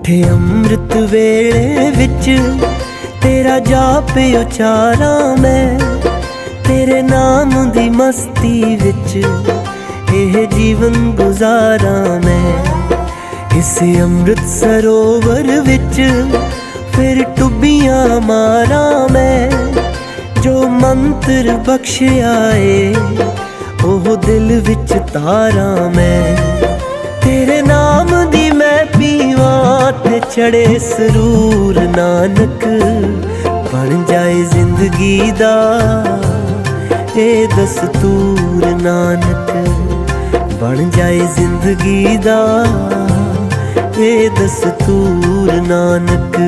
ਮਿੱਠੇ ਅੰਮ੍ਰਿਤ ਵੇਲੇ ਵਿੱਚ ਤੇਰਾ ਜਾਪ ਉਚਾਰਾਂ ਮੈਂ, ਤੇਰੇ ਨਾਮ ਦੀ ਮਸਤੀ ਵਿੱਚ ਇਹ ਜੀਵਨ ਗੁਜ਼ਾਰਾਂ ਮੈਂ। ਇਸ ਅੰਮ੍ਰਿਤ ਸਰੋਵਰ ਵਿੱਚ ਫਿਰ ਟੁੱਬੀਆਂ ਮਾਰਾਂ ਮੈਂ, ਜੋ ਮੰਤਰ ਬਖਸ਼ਿਆ ਏ, ਉਹ ਦਿਲ ਵਿੱਚ ਤਾਰਾਂ ਮੈਂ। ਚੜੇ ਸਰੂਰ ਨਾਨਕ, ਬਣ ਜਾਏ ਜ਼ਿੰਦਗੀ ਦਾ ਇਹ ਦਸਤੂਰ ਨਾਨਕ, ਬਣ ਜਾਏ ਜ਼ਿੰਦਗੀ ਦਾ ਇਹ ਦਸਤੂਰ ਨਾਨਕ।